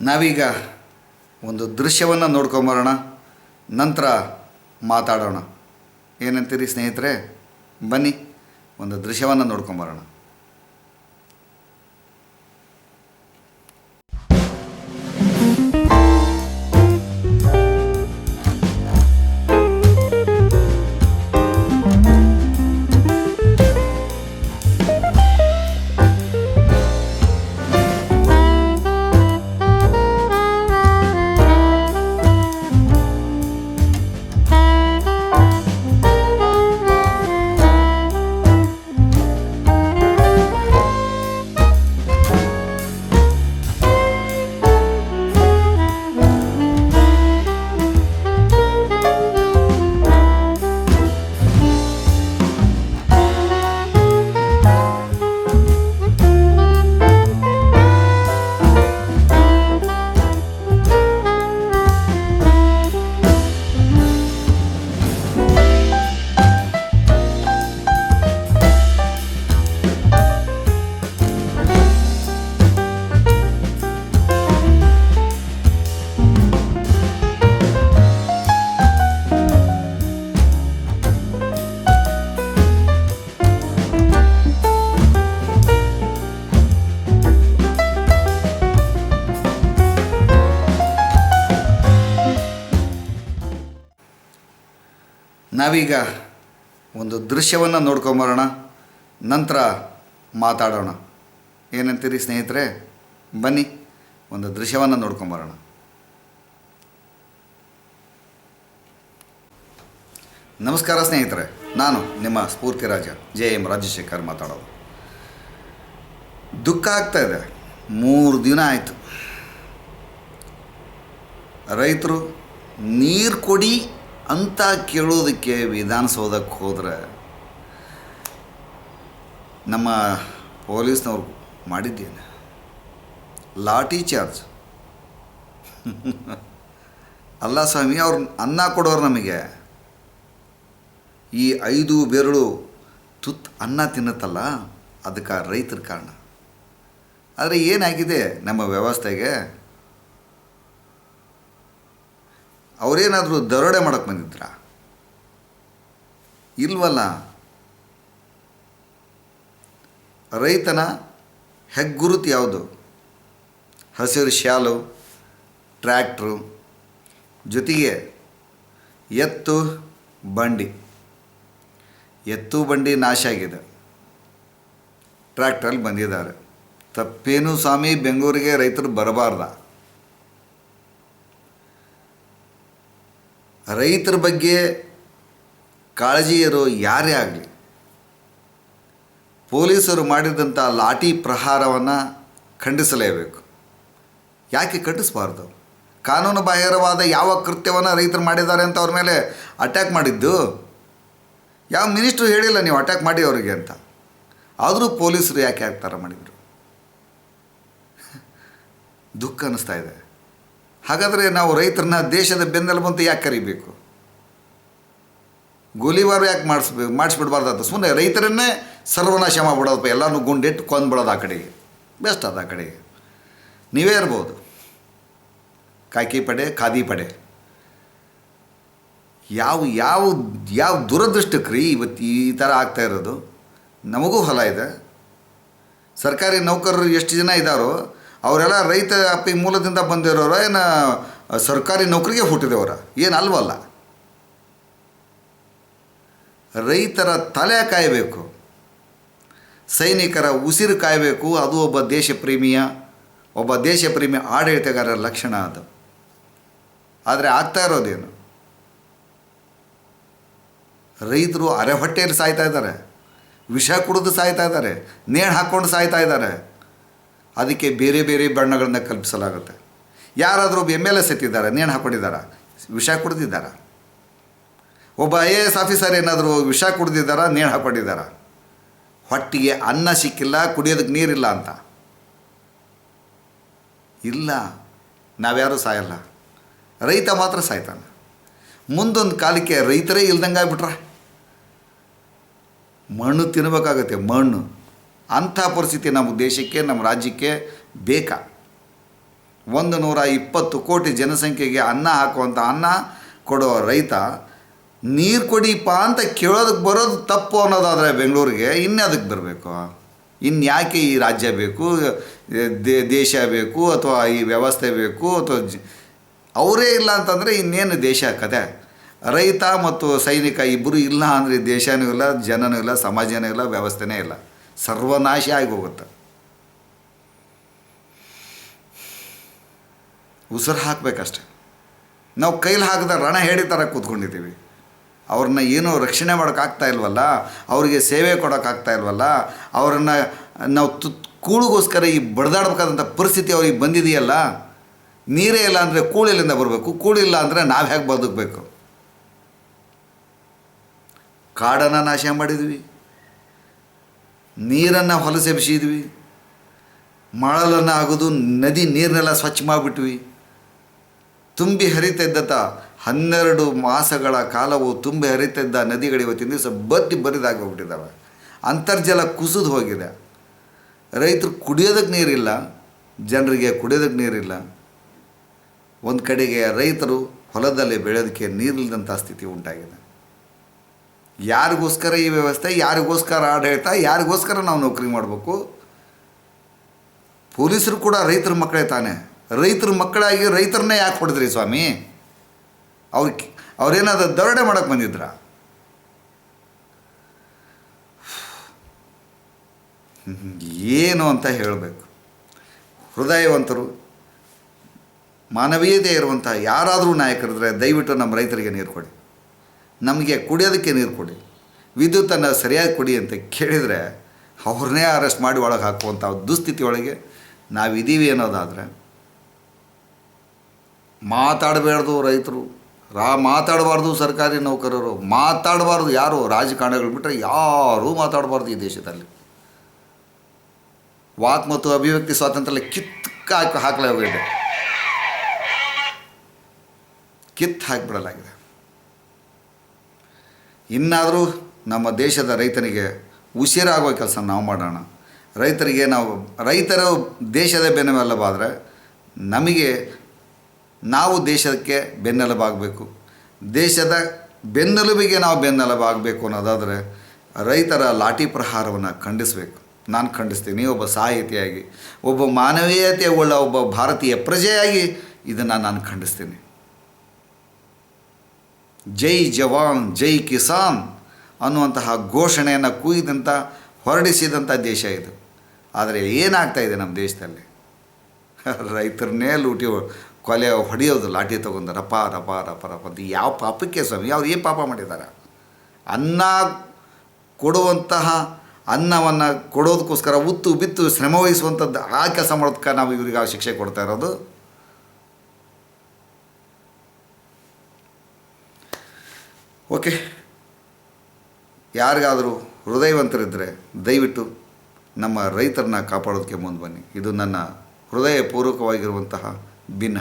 ನಾವೀಗ ಒಂದು ದೃಶ್ಯವನ್ನು ನೋಡ್ಕೊಂಬರೋಣ. ನಂತರ ಮಾತಾಡೋಣ. ಏನಂತೀರಿ ಸ್ನೇಹಿತರೆ? ಬನ್ನಿ ಒಂದು ದೃಶ್ಯವನ್ನು ನೋಡ್ಕೊಂಬರೋಣ. ನಾವೀಗ ಒಂದು ದೃಶ್ಯವನ್ನು ನೋಡ್ಕೊಂಬರೋಣ. ನಂತರ ಮಾತಾಡೋಣ. ಏನಂತೀರಿ ಸ್ನೇಹಿತರೆ? ಬನ್ನಿ, ಒಂದು ದೃಶ್ಯವನ್ನು ನೋಡ್ಕೊಂಬರೋಣ. ನಮಸ್ಕಾರ ಸ್ನೇಹಿತರೆ, ನಾನು ನಿಮ್ಮ ಸ್ಫೂರ್ತಿ ರಾಜ, ಜೆ ಎಂ ರಾಜಶೇಖರ್ ಮಾತಾಡೋದು. ದುಃಖ ಆಗ್ತಾ ಇದೆ. ಮೂರು ದಿನ ಆಯಿತು. ರೈತರು ನೀರು ಕೊಡಿ ಅಂತ ಕೇಳೋದಕ್ಕೆ ವಿಧಾನಸೌಧಕ್ಕೆ ಹೋದರೆ ನಮ್ಮ ಪೊಲೀಸ್ನವ್ರು ಮಾಡಿದ್ದೇನೆ. ಲಾಠಿ ಚಾರ್ಜ್. ಅಲ್ಲ ಸ್ವಾಮಿ, ಅವ್ರು ಅನ್ನ ಕೊಡೋರು ನಮಗೆ. ಈ ಐದು ಬೆರಳು ತುತ್ತು ಅನ್ನ ತಿನ್ನುತ್ತಲ್ಲ, ಅದಕ್ಕೆ ರೈತರ ಕಾರಣ. ಆದರೆ ಏನಾಗಿದೆ ನಮ್ಮ ವ್ಯವಸ್ಥೆಗೆ? ಅವರೇನಾದರೂ ದರೋಡೆ ಮಾಡೋಕ್ಕೆ ಬಂದಿದ್ರ? ಇಲ್ವಲ್ಲ? ರೈತನ ಹೆಗ್ಗುರುತು ಯಾವುದು? ಹಸಿರು ಶಾಲು ಟ್ರ್ಯಾಕ್ಟ್ರು, ಜೊತೆಗೆ ಎತ್ತು, ಬಂಡಿ. ಎತ್ತು, ಬಂಡಿ ನಾಶ ಆಗಿದೆ. ಟ್ರ್ಯಾಕ್ಟ್ರಲ್ಲಿ ಬಂದಿದ್ದಾರೆ. ತಪ್ಪೇನು ಸ್ವಾಮಿ, ಬೆಂಗಳೂರಿಗೆ ರೈತರು ಬರಬಾರ್ದ? ರೈತರ ಬಗ್ಗೆ ಕಾಳಜಿ ಇರೋ ಯಾರೇ ಆಗಲಿ, ಪೊಲೀಸರು ಮಾಡಿದಂಥ ಲಾಠಿ ಪ್ರಹಾರವನ್ನು ಖಂಡಿಸಲೇಬೇಕು. ಯಾಕೆ ಖಂಡಿಸಬಾರ್ದು? ಕಾನೂನು ಬಾಹಿರವಾದ ಯಾವ ಕೃತ್ಯವನ್ನು ರೈತರು ಮಾಡಿದ್ದಾರೆ ಅಂತ ಅವ್ರ ಮೇಲೆ ಅಟ್ಯಾಕ್ ಮಾಡಿದ್ದು? ಯಾವ ಮಿನಿಸ್ಟ್ರು ಹೇಳಿಲ್ಲ ನೀವು ಅಟ್ಯಾಕ್ ಮಾಡಿ ಅವರಿಗೆ ಅಂತ. ಆದರೂ ಪೊಲೀಸರು ಯಾಕೆ ಆ ಥರ ಮಾಡಿದರು? ದುಃಖ ಅನ್ನಿಸ್ತಾ ಇದೆ. ಹಾಗಾದರೆ ನಾವು ರೈತರನ್ನ ದೇಶದ ಬೆನ್ನೆಲುಬಂತ ಯಾಕೆ ಕರಿಬೇಕು? ಗೋಲಿವಾರ ಯಾಕೆ ಮಾಡಿಸ್ಬೇಕು ಮಾಡಿಸ್ಬಿಡ್ಬಾರ್ದು ಸುಮ್ಮನೆ ರೈತರನ್ನೇ ಸರ್ವನಾಶ ಮಾಡ್ಬಿಡೋದಪ್ಪ ಎಲ್ಲನೂ ಗುಂಡಿಟ್ಟು ಕೊಂದ್ಬಿಡೋದು ಆ ಕಡೆಗೆ. ಬೆಸ್ಟ್ ಅದು ಆ ಕಡೆಗೆ. ನೀವೇ ಇರ್ಬೋದು. ಕಾಕಿ ಪಡೆ, ಖಾದಿ ಪಡೆ. ಯಾವ ಯಾವ ಯಾವ ದುರದೃಷ್ಟಕ್ಕೆ ರೀ ಇವತ್ತು ಈ ಥರ ಆಗ್ತಾ ಇರೋದು? ನಮಗೂ ಹೊಲ ಇದೆ. ಸರ್ಕಾರಿ ನೌಕರರು ಎಷ್ಟು ಜನ ಇದ್ದಾರೋ ಅವರೆಲ್ಲ ರೈತ ಅಪ್ಪಿ ಮೂಲದಿಂದ ಬಂದಿರೋರ ಏನು ಸರ್ಕಾರಿ ನೌಕರಿಗೆ ಹುಟ್ಟಿದವರ ಏನು ಅಲ್ವಲ್ಲ? ರೈತರ ತಲೆ ಕಾಯಬೇಕು. ಸೈನಿಕರ ಉಸಿರು ಕಾಯಬೇಕು. ಅದು ಒಬ್ಬ ದೇಶ ಪ್ರೇಮಿಯ, ಒಬ್ಬ ದೇಶ ಪ್ರೇಮಿ ಆಡಳಿತಗಾರರ ಲಕ್ಷಣ ಅದು. ಆದರೆ ಆಗ್ತಾ ಇರೋದೇನು? ರೈತರು ಅರೆ ಹೊಟ್ಟೆಯಲ್ಲಿ ಸಾಯ್ತಾ ಇದ್ದಾರೆ. ವಿಷ ಕುಡಿದು ಸಾಯ್ತಾ ಇದ್ದಾರೆ. ನೇಣು ಹಾಕ್ಕೊಂಡು ಸಾಯ್ತಾ ಇದ್ದಾರೆ. ಅದಕ್ಕೆ ಬೇರೆ ಬೇರೆ ಬಣ್ಣಗಳನ್ನ ಕಲ್ಪಿಸಲಾಗುತ್ತೆ. ಯಾರಾದರೂ ಒಬ್ಬ ಎಂ ಎಲ್ ಎಸ್ ಎತ್ತಿದ್ದಾರೆ ನೇಣು ಹಾಕೊಂಡಿದ್ದಾರೆ? ವಿಷ ಕುಡ್ದಿದ್ದಾರೆ? ಒಬ್ಬ ಐ ಎ ಎಸ್ ಆಫೀಸರ್ ಏನಾದರೂ ವಿಷ ಕುಡಿದಿದ್ದಾರ, ನೇಣು ಹಾಕೊಂಡಿದ್ದಾರೆ? ಹೊಟ್ಟಿಗೆ ಅನ್ನ ಸಿಕ್ಕಿಲ್ಲ, ಕುಡಿಯೋದಕ್ಕೆ ನೀರಿಲ್ಲ ಅಂತ. ಇಲ್ಲ, ನಾವ್ಯಾರೂ ಸಾಯಲ್ಲ. ರೈತ ಮಾತ್ರ ಸಾಯ್ತಾನೆ. ಮುಂದೊಂದು ಕಾಲಕ್ಕೆ ರೈತರೇ ಇಲ್ದಂಗೆ ಆಗ್ಬಿಟ್ರೆ ಮಣ್ಣು ತಿನ್ನಬೇಕಾಗತ್ತೆ ಮಣ್ಣು. ಅಂಥ ಪರಿಸ್ಥಿತಿ ನಮ್ಮ ದೇಶಕ್ಕೆ, ನಮ್ಮ ರಾಜ್ಯಕ್ಕೆ ಬೇಕಾ? ಒಂದು ನೂರ ಇಪ್ಪತ್ತು ಕೋಟಿ ಜನಸಂಖ್ಯೆಗೆ ಅನ್ನ ಹಾಕುವಂಥ ಅನ್ನ ಕೊಡೋ ರೈತ ನೀರು ಕೊಡಿಪ್ಪ ಅಂತ ಕೇಳೋದಕ್ಕೆ ಬರೋದು ತಪ್ಪು ಅನ್ನೋದಾದರೆ ಬೆಂಗಳೂರಿಗೆ ಇನ್ಯಾದಕ್ಕೆ ಬರಬೇಕು? ಇನ್ಯಾಕೆ ಈ ರಾಜ್ಯ ಬೇಕು ದೇಶ ಬೇಕು, ಅಥವಾ ಈ ವ್ಯವಸ್ಥೆ ಬೇಕು, ಅಥವಾ ಅವರೇ ಇಲ್ಲ ಅಂತಂದರೆ ಇನ್ನೇನು ದೇಶ ಕತೆ? ರೈತ ಮತ್ತು ಸೈನಿಕ ಇಬ್ಬರು ಇಲ್ಲ ಅಂದರೆ ದೇಶನೂ ಇಲ್ಲ, ಜನನೂ ಇಲ್ಲ, ಸಮಾಜನೂ ಇಲ್ಲ, ವ್ಯವಸ್ಥೆನೇ ಇಲ್ಲ. ಸರ್ವನಾಶ ಆಗಿ ಹೋಗುತ್ತೆ ಉಸಿರು ಹಾಕಬೇಕಷ್ಟೆ. ನಾವು ಕೈಲಿ ಹಾಕಿದ ರಣ ಹೇಳಿ ಥರ ಕೂತ್ಕೊಂಡಿದ್ದೀವಿ. ಅವ್ರನ್ನ ಏನೂ ರಕ್ಷಣೆ ಮಾಡೋಕ್ಕಾಗ್ತಾ ಇಲ್ವಲ್ಲ? ಅವರಿಗೆ ಸೇವೆ ಕೊಡೋಕ್ಕಾಗ್ತಾ ಇಲ್ವಲ್ಲ? ಅವರನ್ನು ನಾವು ತು ಕೂಳಿಗೋಸ್ಕರ ಈ ಬಡ್ದಾಡ್ಬೇಕಾದಂಥ ಪರಿಸ್ಥಿತಿ ಅವ್ರಿಗೆ ಬಂದಿದೆಯಲ್ಲ? ನೀರೇ ಇಲ್ಲ ಅಂದರೆ ಕೂಳಿಲಿಂದ ಬರಬೇಕು? ಕೂಳಿಲ್ಲ ಅಂದರೆ ನಾವು ಹೇಗೆ ಬದುಕಬೇಕು? ಕಾಡನ್ನು ನಾಶ ಮಾಡಿದ್ವಿ. ನೀರನ್ನು ಹೊಲಸೆಬ್ಸಿದ್ವಿ ಮಳಲನ್ನು ಆಗೋದು ನದಿ ನೀರನ್ನೆಲ್ಲ ಸ್ವಚ್ಛ ಮಾಡಿಬಿಟ್ವಿ. ತುಂಬಿ ಹರಿತಿದ್ದಂಥ ಹನ್ನೆರಡು ಮಾಸಗಳ ಕಾಲವು ತುಂಬಿ ಹರಿತಿದ್ದ ನದಿಗಳು ಇವತ್ತಿನ ದಿವಸ ಬತ್ತಿ ಬರಿದಾಗಿ ಹೋಗ್ಬಿಟ್ಟಿದ್ದಾವೆ ಅಂತರ್ಜಲ ಕುಸಿದು ಹೋಗಿದೆ. ರೈತರು ಕುಡಿಯೋದಕ್ಕೆ ನೀರಿಲ್ಲ, ಜನರಿಗೆ ಕುಡಿಯೋದಕ್ಕೆ ನೀರಿಲ್ಲ. ಒಂದು ಕಡೆಗೆ ರೈತರು ಹೊಲದಲ್ಲಿ ಬೆಳೆಯೋದಕ್ಕೆ ನೀರಿಲ್ಲದಂಥ ಸ್ಥಿತಿ ಉಂಟಾಗಿದೆ. ಯಾರಿಗೋಸ್ಕರ ಈ ವ್ಯವಸ್ಥೆ, ಯಾರಿಗೋಸ್ಕರ ಆಡಳಿತ, ಯಾರಿಗೋಸ್ಕರ ನಾವು ನೌಕರಿ ಮಾಡಬೇಕು? ಪೊಲೀಸರು ಕೂಡ ರೈತರ ಮಕ್ಕಳೇ ತಾನೆ. ರೈತರ ಮಕ್ಕಳಾಗಿ ರೈತರನ್ನೇ ಯಾಕೆ ಹೊಡೆದ್ರಿ ಸ್ವಾಮಿ? ಅವ್ರ ಅವ್ರೇನಾದ್ರು ದರೋಡೆ ಮಾಡೋಕೆ ಬಂದಿದ್ರ? ಏನು ಅಂತ ಹೇಳಬೇಕು. ಹೃದಯವಂತರು, ಮಾನವೀಯತೆ ಇರುವಂಥ ಯಾರಾದರೂ ನಾಯಕರಿದ್ರೆ ದಯವಿಟ್ಟು ನಮ್ಮ ರೈತರಿಗೆ ನೀರು ಕೊಡಿ. ನಮಗೆ ಕುಡಿಯೋದಕ್ಕೆ ನೀರು ಕೊಡಿ. ವಿದ್ಯುತ್ತನ್ನು ಸರಿಯಾಗಿ ಕೊಡಿ ಅಂತ ಕೇಳಿದರೆ ಅವ್ರನ್ನೇ ಅರೆಸ್ಟ್ ಮಾಡಿ ಒಳಗೆ ಹಾಕುವಂಥ ದುಸ್ಥಿತಿ ಒಳಗೆ ನಾವಿದ್ದೀವಿ ಅನ್ನೋದಾದರೆ ಮಾತಾಡಬಾರ್ದು ರೈತರು. ರಾ ಮಾತಾಡಬಾರ್ದು ಸರ್ಕಾರಿ ನೌಕರರು. ಮಾತಾಡಬಾರ್ದು ಯಾರು? ರಾಜಕಾರಣಿಗಳು ಬಿಟ್ಟರೆ ಯಾರೂ ಮಾತಾಡಬಾರ್ದು ಈ ದೇಶದಲ್ಲಿ. ವಾಕ್ ಮತ್ತು ಅಭಿವ್ಯಕ್ತಿ ಸ್ವಾತಂತ್ರ್ಯ ಕಿತ್ತು ಹಾಕಿ ಹಾಕಲೇ ಹೋಗಿದೆ ಕಿತ್ತು ಹಾಕಿಬಿಡಲಾಗಿದೆ. ಇನ್ನಾದರೂ ನಮ್ಮ ದೇಶದ ರೈತನಿಗೆ ಉಸಿರಾಗುವ ಕೆಲಸ ನಾವು ಮಾಡೋಣ. ರೈತರಿಗೆ ನಾವು, ರೈತರು ದೇಶದ ಬೆನ್ನೆಲುಬಾದರೆ ನಮಗೆ, ನಾವು ದೇಶಕ್ಕೆ ಬೆನ್ನೆಲುಬಾಗಬೇಕು. ದೇಶದ ಬೆನ್ನೆಲುಬಿಗೆ ನಾವು ಬೆನ್ನೆಲುಬಾಗಬೇಕು ಅನ್ನೋದಾದರೆ ರೈತರ ಲಾಠಿ ಪ್ರಹಾರವನ್ನು ಖಂಡಿಸಬೇಕು. ನಾನು ಖಂಡಿಸ್ತೀನಿ ಒಬ್ಬ ಸಾಹಿತಿಯಾಗಿ, ಒಬ್ಬ ಮಾನವೀಯತೆ ಉಳ್ಳ ಒಬ್ಬ ಭಾರತೀಯ ಪ್ರಜೆಯಾಗಿ ಇದನ್ನು ನಾನು ಖಂಡಿಸ್ತೀನಿ. ಜೈ ಜವಾನ್, ಜೈ ಕಿಸಾನ್ ಅನ್ನುವಂತಹ ಘೋಷಣೆಯನ್ನು ಕೂಗಿದಂಥ ಹೊರಡಿಸಿದಂಥ ದೇಶ ಇದು. ಆದರೆ ಏನಾಗ್ತಾ ಇದೆ ನಮ್ಮ ದೇಶದಲ್ಲಿ? ರೈತರನ್ನೇ ಲೂಟಿ ಕೊಲೆ ಹೊಡೆಯೋದು, ಲಾಠಿ ತೊಗೊಂಡು ರಪ ರಪ ರಪ ರಪ ಅಂತ ಯಾವ ಪಾಪಕ್ಕೆ ಸ್ವಾಮಿ? ಅವ್ರು ಏನು ಪಾಪ ಮಾಡಿದ್ದಾರೆ ಅನ್ನ ಕೊಡುವಂತಹ ಅನ್ನವನ್ನು ಕೊಡೋದಕ್ಕೋಸ್ಕರ ಉತ್ತು ಬಿತ್ತು ಶ್ರಮವಹಿಸುವಂಥದ್ದು ಆ ಕೆಲಸ ಮಾಡೋದಕ್ಕೆ ನಾವು ಇವ್ರಿಗೆ ಶಿಕ್ಷೆ ಕೊಡ್ತಾ ಇರೋದು. ಓಕೆ. ಯಾರಿಗಾದರೂ ಹೃದಯವಂತರಿದ್ದರೆ ದಯವಿಟ್ಟು ನಮ್ಮ ರೈತರನ್ನ ಕಾಪಾಡೋದಕ್ಕೆ ಮುಂದೆ ಬನ್ನಿ. ಇದು ನನ್ನ ಹೃದಯಪೂರ್ವಕವಾಗಿರುವಂತಹ ಭಿನ್ನ